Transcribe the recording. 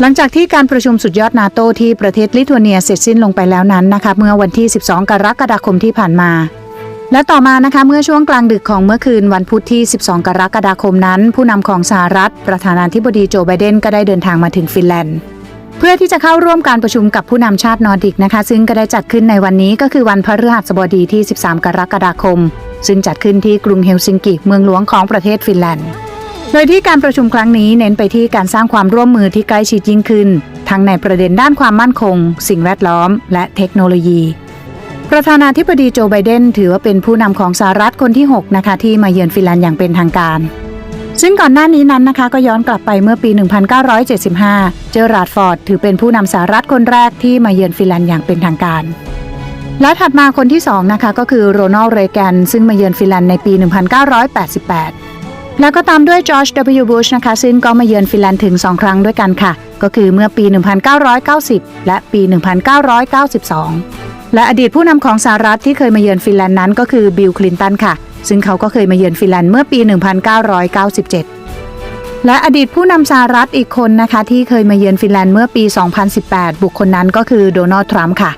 หลังจากที่การประชุมสุดยอดนาโตที่ประเทศลิทัวเนียเสร็จสิ้นลงไปแล้วนั้นนะคะเมื่อวันที่ 12 กรกฎาคมที่ผ่านมา และต่อมานะคะเมื่อช่วงกลางดึกของเมื่อคืนวันพุธที่ 12 กรกฎาคมนั้น ผู้นำของสหรัฐ ประธานาธิบดีโจไบเดนก็ได้เดินทางมาถึงฟินแลนด์ เพื่อที่จะเข้าร่วมการประชุมกับผู้นำชาตินอร์ดิกนะคะ ซึ่งก็ได้จัดขึ้นในวันนี้ก็คือวันพฤหัสบดีที่ 13 กรกฎาคม ซึ่งจัดขึ้นที่กรุงเฮลซิงกิเมืองหลวงของประเทศฟินแลนด์ โดยที่การประชุมครั้งนี้เน้นไปที่การสร้างความร่วมมือที่ใกล้ชิดยิ่งขึ้น ทั้งในประเด็นด้านความมั่นคง สิ่งแวดล้อม และเทคโนโลยี ประธานาธิบดีโจไบเดนถือว่าเป็นผู้นำของสหรัฐคนที่ 6 นะคะที่มาเยือนฟินแลนด์อย่างเป็นทางการซึ่งก่อนหน้านี้นั้นนะคะก็ย้อนกลับไปเมื่อปี 1975 เจอราร์ดฟอร์ด ถือเป็นผู้นำสหรัฐคนแรกที่มาเยือนฟินแลนด์อย่างเป็นทางการ และถัดมาคนที่2นะคะก็คือโรนัลด์ เรแกน ซึ่งมาเยือนฟินแลนด์ในปี 1988 แล้วก็ตามด้วยจอร์จ W. Bush นะคะ ซึ่งก็มาเยือนฟินแลนด์ถึง 2 ครั้งด้วยกันค่ะ ก็คือเมื่อปี 1990 และปี 1992 และอดีตผู้นำของสหรัฐที่เคยมาเยือนฟินแลนด์นั้นก็คือบิลคลินตันค่ะ ซึ่งเขาก็เคยมาเยือนฟินแลนด์เมื่อปี 1997 และอดีตผู้นำสหรัฐอีกคนนะคะ ที่เคยมาเยือนฟินแลนด์เมื่อปี 2018 บุคคลนั้นก็คือโดนัลด์ทรัมป์ค่ะ